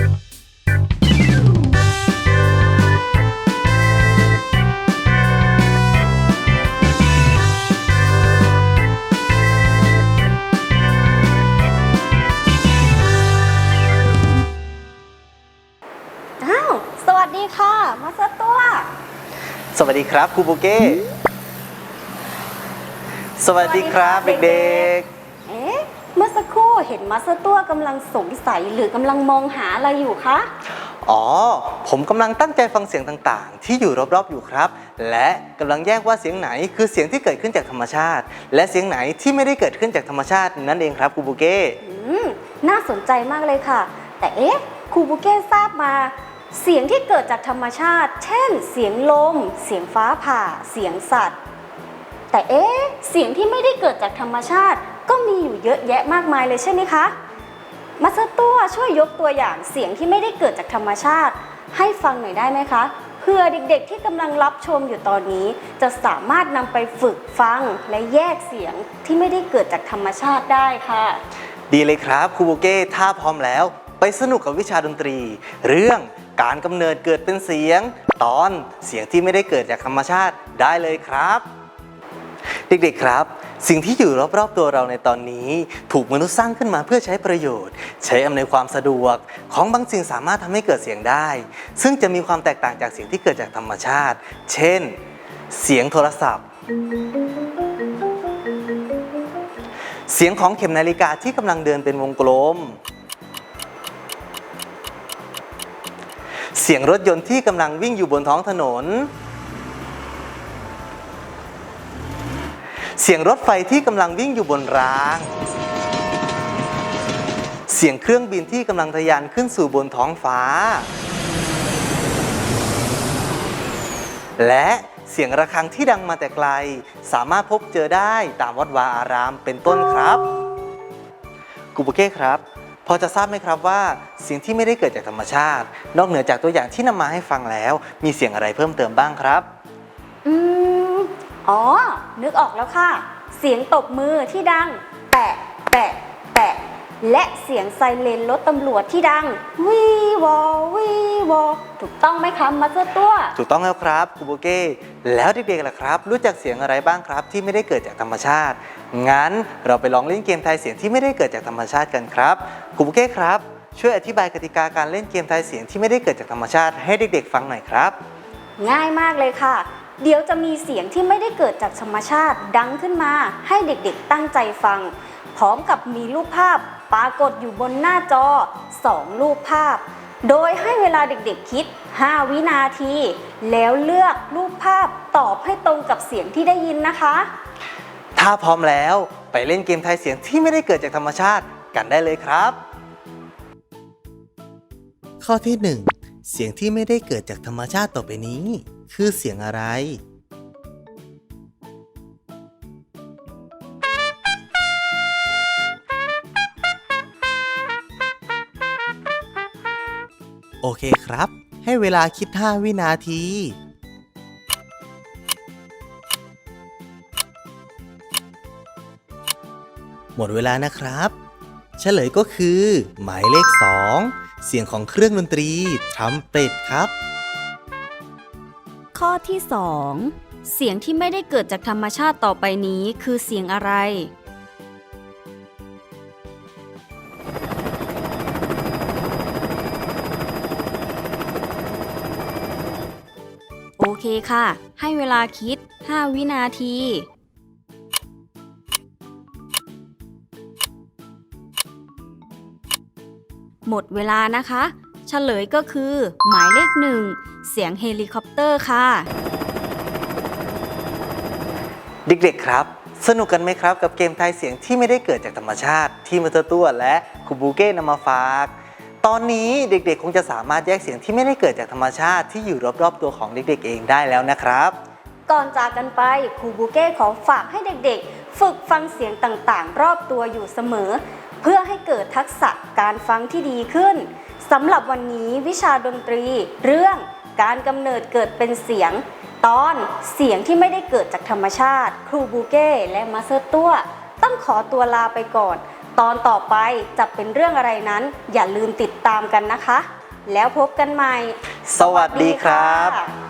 อ้าว สวัสดีค่ะ มาสตัว สวัสดีครับครูโบเก้ สวัสดีครับสวัสดีครับ เด็กเอ๊ะ เมื่อสักครู่เห็นมาสตัวกำลังสงสัยหรือกำลังมองหาอะไรอยู่คะๆอ๋อ ผมกำลังตั้งใจฟังเสียงต่างๆ ที่อยู่รอบๆอยู่ครับ และกำลังแยกว่าเสียงไหนคือเสียงที่เกิดขึ้นจากธรรมชาติ และเสียงไหนที่ไม่ได้เกิดขึ้นจากธรรมชาตินั่นเองครับครูโบเก้อืม น่าสนใจมากเลยค่ะ แต่เอ๊ะครูบุเก้ทราบมา เสียงที่เกิดจากธรรมชาติ เช่น เสียงลม เสียงฟ้าผ่า เสียงสัตว์ แต่เอ๊ะ เสียงที่ไม่ได้เกิดจากธรรมชาติ ก็มีอยู่เยอะแยะมากมายเลยใช่ไหมคะมาสเตอร์ตัวช่วยยกตัวอย่างเสียงที่ไม่ได้เกิดจากธรรมชาติ ให้ฟังหน่อยได้ไหมคะเพื่อเด็กๆที่กำลังรับชมอยู่ตอนนี้ จะสามารถนำไปฝึกฟังและแยกเสียงที่ไม่ได้เกิดจากธรรมชาติได้ค่ะ ดีเลยครับครูโบเก้ถ้าพร้อมแล้ว ไปสนุกกับวิชาดนตรี เรื่องการกำเนิดเกิดเป็นเสียง ตอนเสียงที่ไม่ได้เกิดจากธรรมชาติได้เลยครับ เด็กๆครับ สิ่งที่อยู่รอบๆตัวเราในตอนนี้ ถูกมนุษย์สร้างขึ้นมาเพื่อใช้ประโยชน์ ใช้อำนวยความสะดวก ของบางสิ่งสามารถทำให้เกิดเสียงได้ ซึ่งจะมีความแตกต่างจากเสียงที่เกิดจากธรรมชาติ เช่น เสียงโทรศัพท์ เสียงของเข็มนาฬิกาที่กำลังเดินเป็นวงกลม เสียงรถยนต์ที่กำลังวิ่งอยู่บนท้องถนน เสียงรถไฟที่กำลังวิ่งอยู่บนราง เสียงเครื่องบินที่กำลังทะยานขึ้นสู่บนท้องฟ้า และเสียงระฆังที่ดังมาแต่ไกล สามารถพบเจอได้ตามวัดวาอารามเป็นต้นครับกูโบเก้ครับ พอจะทราบไหมครับว่าเสียงที่ไม่ได้เกิดจากธรรมชาติ นอกเหนือจากตัวอย่างที่นำมาให้ฟังแล้ว มีเสียงอะไรเพิ่มเติมบ้างครับ อืม อ๋อ นึกออกแล้วค่ะ เสียงตบมือที่ดัง แปะ แปะ แปะ และเสียงไซเรนรถตำรวจที่ดัง วีวอวีวอถูกต้องไหมคะมาสเตอร์ตัว ถูกต้องแล้วครับกูโบเก้แล้วเด็กๆล่ะครับ รู้จักเสียงอะไรบ้างครับ ที่ไม่ได้เกิดจากธรรมชาติ งั้นเราไปลองเล่นเกมทายเสียงที่ไม่ได้เกิดจากธรรมชาติกันครับกูโบเก้ครับ ช่วยอธิบายกติกาการเล่นเกมทายเสียงที่ไม่ได้เกิดจากธรรมชาติให้เด็กๆ ฟังหน่อยครับ ง่ายมากเลยค่ะ เดี๋ยวจะมีเสียงที่ไม่ได้เกิดจากธรรมชาติดังขึ้นมาให้เด็กๆตั้งใจฟัง พร้อมกับมีรูปภาพปรากฏอยู่บนหน้าจอ 2 รูปภาพ โดยให้เวลาเด็กๆคิด 5 วินาที แล้วเลือกรูปภาพตอบให้ตรงกับเสียงที่ได้ยินนะคะ ถ้าพร้อมแล้วไปเล่นเกมทายเสียงที่ไม่ได้เกิดจากธรรมชาติกันได้เลยครับ ข้อที่ 1 เสียงที่ไม่ได้เกิดจากธรรมชาติต่อไปนี้ คือเสียงอะไร โอเคครับ ให้เวลาคิด 5 วินาทีหมดเวลานะครับ เฉลยก็คือ หมายเลข 2 เสียงของเครื่องดนตรีทรัมเป็ตครับ ข้อที่ 2 เสียงที่ไม่ได้เกิดจากธรรมชาติต่อไปนี้คือเสียงอะไร โอเคค่ะ ให้เวลาคิด 5 วินาทีหมดเวลานะคะ เฉลยก็คือ หมายเลขหนึ่งเสียงเฮลิคอปเตอร์ค่ะ เด็กๆครับ สนุกกันไหมครับ กับเกมทายเสียงที่ไม่ได้เกิดจากธรรมชาติ ที่มัตเตอร์ตัวและคูบูเก้นำมาฝาก ตอนนี้เด็กๆ คงจะสามารถแยกเสียงที่ไม่ได้เกิดจากธรรมชาติที่อยู่รอบๆ ตัวของเด็กๆ เองได้แล้วนะครับ ก่อนจากกันไปครูบูเก้ขอฝากให้เด็กๆ ฝึกฟังเสียงต่างๆ รอบตัวอยู่เสมอ เพื่อให้เกิดทักษะการฟังที่ดีขึ้น สำหรับวันนี้วิชาดนตรี เรื่องการกำเนิดเกิดเป็นเสียง ตอนเสียงที่ไม่ได้เกิดจากธรรมชาติ ครูบูเก้และมาสเตอร์ตัว ต้องขอตัวลาไปก่อน ตอนต่อไปจะเป็นเรื่องอะไรนั้น อย่าลืมติดตามกันนะคะ แล้วพบกันใหม่ สวัสดีครับ